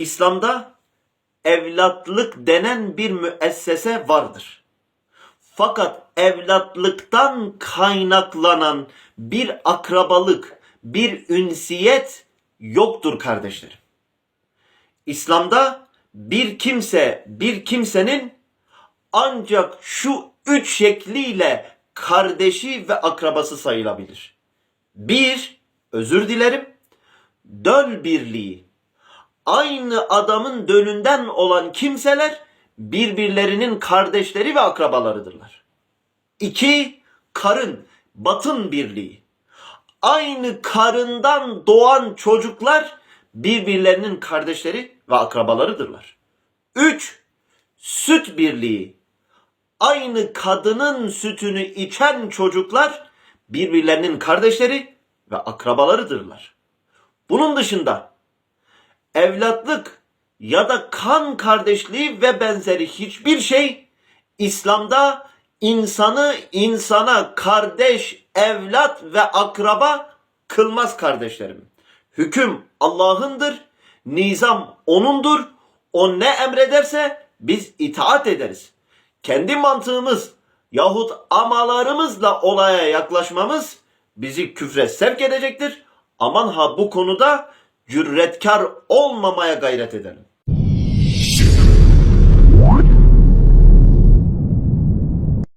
İslam'da evlatlık denen bir müessese vardır. Fakat evlatlıktan kaynaklanan bir akrabalık, bir ünsiyet yoktur kardeşlerim. İslam'da bir kimse bir kimsenin ancak şu üç şekliyle kardeşi ve akrabası sayılabilir. Bir, özür dilerim, döl birliği. Aynı adamın dölünden olan kimseler birbirlerinin kardeşleri ve akrabalarıdırlar. İki, karın, batın birliği. Aynı karından doğan çocuklar birbirlerinin kardeşleri ve akrabalarıdırlar. Üç, süt birliği. Aynı kadının sütünü içen çocuklar birbirlerinin kardeşleri ve akrabalarıdırlar. Bunun dışında evlatlık ya da kan kardeşliği ve benzeri hiçbir şey İslam'da insanı insana kardeş, evlat ve akraba kılmaz kardeşlerim. Hüküm Allah'ındır, nizam O'nundur. O ne emrederse biz itaat ederiz. Kendi mantığımız yahut amalarımızla olaya yaklaşmamız bizi küfre sevk edecektir. Aman ha bu konuda cüretkar olmamaya gayret edelim.